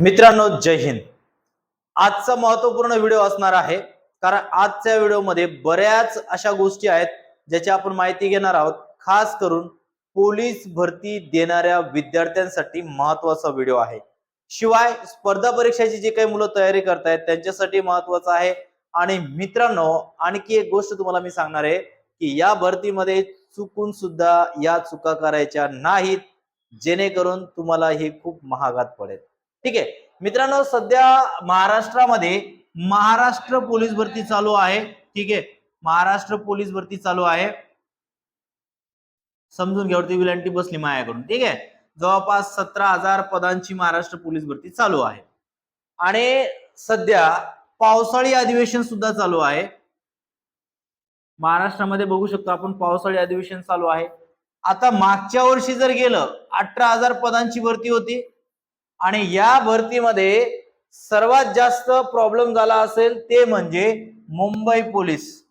मित्रांनो जय हिंद. आजचा महत्त्वपूर्ण व्हिडिओ असणार आहे कारण आजच्या व्हिडिओमध्ये बऱ्याच अशा गोष्टी आहेत ज्याची आपण माहिती घेणार आहोत. खास करून पोलीस भरती देणाऱ्या विद्यार्थ्यांसाठी महत्त्वाचा व्हिडिओ आहे. शिवाय स्पर्धा परीक्षेची जी काही मुलं तयारी करतायत त्यांच्यासाठी महत्वाचं आहे. आणि मित्रांनो आणखी एक गोष्ट तुम्हाला मी सांगणार आहे की या भरतीमध्ये चुकून सुद्धा या चुका करायच्या नाहीत जेणेकरून तुम्हाला हे खूप महागात पडेल. ठीक आहे. मित्रांनो सध्या महाराष्ट्रामध्ये महाराष्ट्र पोलीस भरती चालू आहे. ठीक आहे. महाराष्ट्र पोलीस भरती चालू आहे. समजून घ्यावरती विलंटी बसली माझ्याकडून. ठीक आहे. जवळपास सतरा हजार पदांची महाराष्ट्र पोलीस भरती चालू आहे. आणि सध्या पावसाळी अधिवेशन सुद्धा चालू आहे. महाराष्ट्रामध्ये बघू शकतो आपण पावसाळी अधिवेशन चालू आहे. आता मागच्या वर्षी जर गेलं अठरा हजार पदांची भरती होती. आणि या भरतीमध्ये सर्वात जास्त प्रॉब्लेम झाला असेल ते म्हणजे मुंबई पोलीस.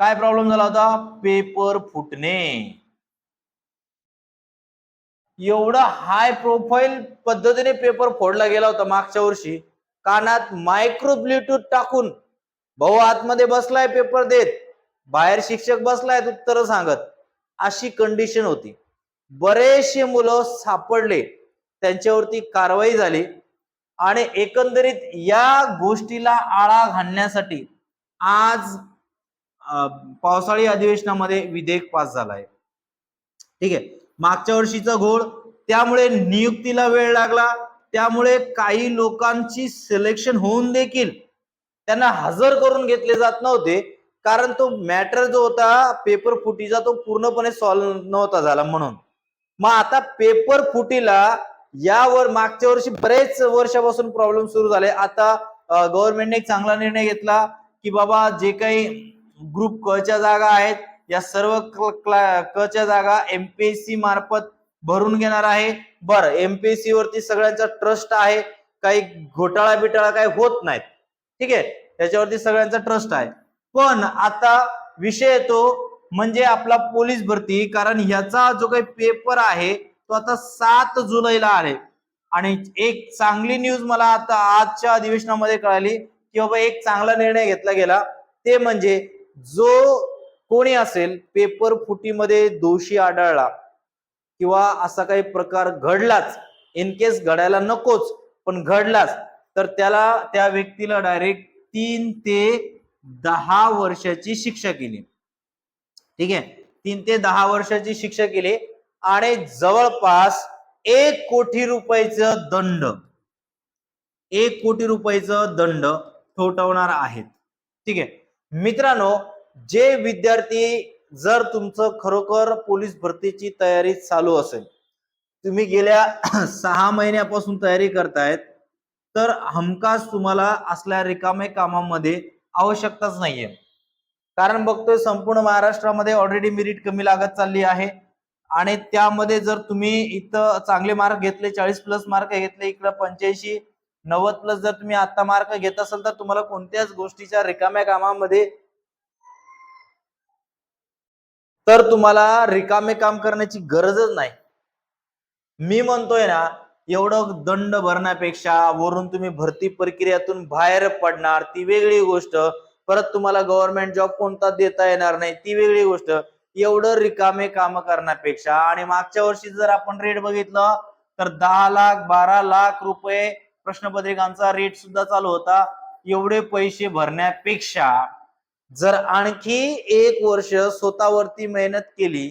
काय प्रॉब्लेम झाला होता? पेपर फुटणे. एवढा हाय प्रोफाईल पद्धतीने पेपर फोडला गेला होता मागच्या वर्षी. कानात मायक्रो ब्ल्यूटूथ टाकून भाऊ आतमध्ये बसलाय पेपर देत. बाहेर शिक्षक बसलाय उत्तर सांगत. अशी कंडिशन होती. बरेचसे मुलं सापडले. त्यांच्यावरती कारवाई झाली. आणि एकंदरीत या गोष्टीला आळा घालण्यासाठी आज पावसाळी अधिवेशनामध्ये विधेयक पास झालाय. ठीक आहे. मागच्या वर्षीचा घोळ त्यामुळे नियुक्तीला वेळ लागला. त्यामुळे काही लोकांची सिलेक्शन होऊन देखील त्यांना हजर करून घेतले जात नव्हते. कारण तो मॅटर जो होता पेपर फुटीचा तो पूर्णपणे सॉल्व्ह नव्हता झाला म्हणून. मग आता पेपर फुटीला यावर मागच्या वर्षी बरेच वर्षापासून प्रॉब्लेम सुरू झाले. आता गव्हर्नमेंटने एक चांगला निर्णय घेतला की बाबा जे काही ग्रुप क च्या जागा आहेत या सर्व क क्ला- क च्या जागा एमपीएससी मार्फत भरून घेणार आहे. बरं एमपीएससी वरती सगळ्यांचा ट्रस्ट आहे. काही घोटाळा बिटाळा काही होत नाहीत. ठीक आहे? त्याच्यावरती सगळ्यांचा ट्रस्ट आहे. पण आता विषय येतो म्हणजे आपला पोलीस भरती कारण ह्याचा जो काही पेपर आहे तो आता सात जुलैला आहे आणि एक चांगली न्यूज मला आता आजच्या अधिवेशनामध्ये कळाली की बाबा एक चांगला निर्णय घेतला गेला. ते म्हणजे जो कोणी असेल पेपर फुटीमध्ये दोषी आढळला किंवा असा काही प्रकार घडलाच इन केस घडायला नकोच पण घडलाच तर त्याला त्या व्यक्तीला डायरेक्ट तीन ते दहा वर्षाची शिक्षा केली. ठीक आहे? तीन ते दहा वर्षाची शिक्षा केली आणि जवळपास एक कोटी रुपयाचं दंड एक कोटी रुपयाचं दंड ठोठवणार आहेत. ठीक आहे? मित्रांनो जे विद्यार्थी जर तुमचं खरोखर पोलीस भरतीची तयारी चालू असेल तुम्ही गेल्या सहा महिन्यापासून तयारी करतायत तर हमखास तुम्हाला असल्या रिकामे कामामध्ये आवश्यकताच नाहीये. कारण बघतोय संपूर्ण महाराष्ट्रामध्ये ऑलरेडी मेरिट कमी लागत चालली आहे. आणि त्यामध्ये जर तुम्ही इथं चांगले मार्क घेतले चाळीस प्लस मार्क घेतले इकडं पंच्याऐंशी नव्वद प्लस जर तुम्ही आता मार्क घेत असाल तर तुम्हाला कोणत्याच गोष्टीच्या रिकाम्या कामामध्ये तर तुम्हाला रिकामे काम करण्याची गरजच नाही. मी म्हणतोय ना एवढं दंड भरण्यापेक्षा वरून तुम्ही भरती प्रक्रियातून बाहेर पडणार ती वेगळी गोष्ट. परत तुम्हाला गव्हर्नमेंट जॉब कोणता देता येणार नाही ती वेगळी गोष्ट. एवढं रिकामे काम करण्यापेक्षा आणि मागच्या वर्षी जर आपण रेट बघितलं तर दहा लाख बारा लाख रुपये प्रश्नपत्रिकांचा रेट सुद्धा चालू होता. एवढे पैसे भरण्यापेक्षा जर आणखी एक वर्ष स्वतःवरती मेहनत केली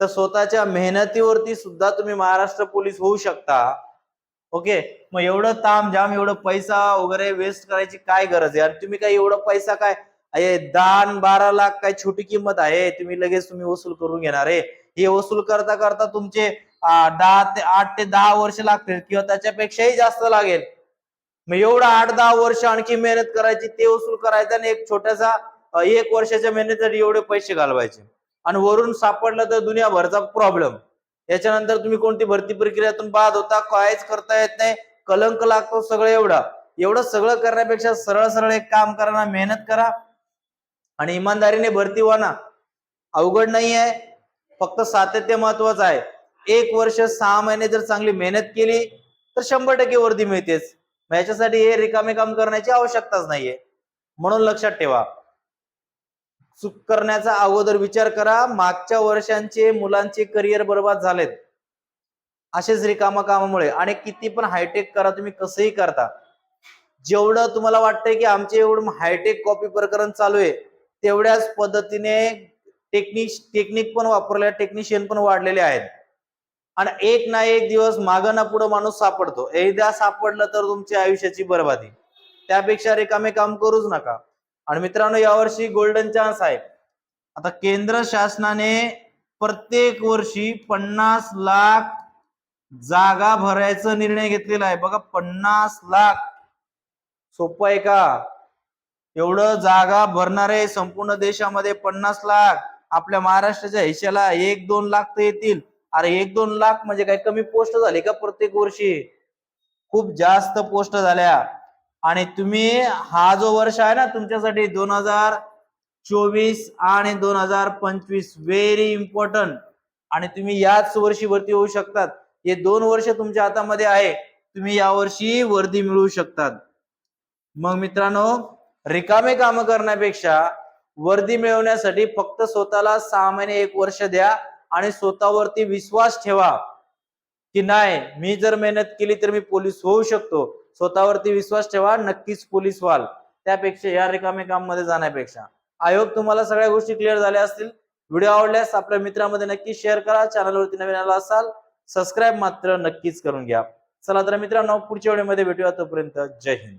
तर स्वतःच्या मेहनतीवरती सुद्धा तुम्ही महाराष्ट्र पोलीस होऊ शकता. ओके मग एवढं ताम जाम एवढं पैसा वगैरे वेस्ट करायची काय गरज आहे? आणि तुम्ही काय एवढं पैसा काय? अरे दान बारा लाख काय छोटी किंमत आहे? तुम्ही लगेच तुम्ही वसूल करून घेणार आहे. हे वसूल करता करता तुमचे दहा ते आठ ते दहा वर्ष लागतील किंवा त्याच्यापेक्षाही जास्त लागेल. मग एवढं आठ दहा वर्ष आणखी मेहनत करायची ते वसूल करायचं आणि एक छोट्यासा एक वर्षाच्या मेहनतीसाठी एवढे पैसे घालवायचे. आणि वरून सापडलं तर दुनियाभरचा प्रॉब्लेम याच्यानंतर तुम्ही कोणती भरती प्रक्रियातून बाद होता काहीच करता येत नाही कलंक लागतो सगळं एवढा. एवढं सगळं करण्यापेक्षा सरळ सरळ एक काम करा ना मेहनत करा आणि इमानदारीने भरती व्हा ना अवघड नाही आहे फक्त सातत्य महत्वाचं आहे. एक वर्ष सहा महिने जर चांगली मेहनत केली तर शंभर टक्के वर्दी मिळतेच. याच्यासाठी हे रिकामे काम करण्याची आवश्यकताच नाहीये. म्हणून लक्षात ठेवा. चूक करण्याचा अगोदर विचार करा. मागच्या वर्षांचे मुलांचे करिअर बर्बाद झालेत. असेच रिकामा कामामुळे आणि किती पण हायटेक करा तुम्ही कसंही करता. जेवढं तुम्हाला वाटतंय की आमचे एवढं हायटेक कॉपी प्रकरण चालू आहे तेवढ्याच पद्धतीने टेक्निक टेक्निक पण वापरले टेक्निशियन पण वाढलेले आहेत. आणि एक ना एक दिवस मागं ना पुढं माणूस सापडतो. एकदा सापडलं तर तुमच्या आयुष्याची बरबादी. त्यापेक्षा रिकामे काम करूच नका. आणि मित्रांनो यावर्षी गोल्डन चान्स आहे. आता केंद्र शासनाने प्रत्येक वर्षी पन्नास लाख जागा भरायचा निर्णय घेतलेला आहे. बघा पन्नास लाख. सोपं आहे का? एवढं जागा भरणारे संपूर्ण देशामध्ये पन्नास लाख. आपल्या महाराष्ट्राच्या हिश्याला एक दोन लाख तर येतील. अरे एक दोन लाख म्हणजे काय कमी पोस्ट झाली का प्रत्येक वर्षी? खूप जास्त पोस्ट झाल्या. आणि तुम्ही हा जो वर्ष आहे ना तुमच्यासाठी दोन हजार चोवीस आणि दोन हजार पंचवीस व्हेरी इम्पॉर्टंट आणि तुम्ही याच वर्षी वरती होऊ शकतात. हे दोन वर्ष तुमच्या हातामध्ये आहे. तुम्ही यावर्षी वर्दी मिळवू शकतात. मग मित्रांनो रिकामे काम करण्यापेक्षा वर्दी मिळवण्यासाठी फक्त स्वतःला सहा महिने एक वर्ष द्या आणि स्वतःवरती विश्वास ठेवा. की नाही मी जर मेहनत केली तर मी पोलीस होऊ शकतो. स्वतःवरती विश्वास ठेवा नक्कीच पोलीस व्हाल. त्यापेक्षा या रिकामे काममध्ये जाण्यापेक्षा. आय होप तुम्हाला सगळ्या गोष्टी क्लिअर झाल्या असतील. व्हिडिओ आवडल्यास आपल्या मित्रामध्ये नक्की शेअर करा. चॅनलवरती नवीन आला असाल सबस्क्राईब मात्र नक्कीच करून घ्या. चला तर मित्रांनो पुढच्या व्हिडिओमध्ये भेटूया तोपर्यंत. जय हिंद.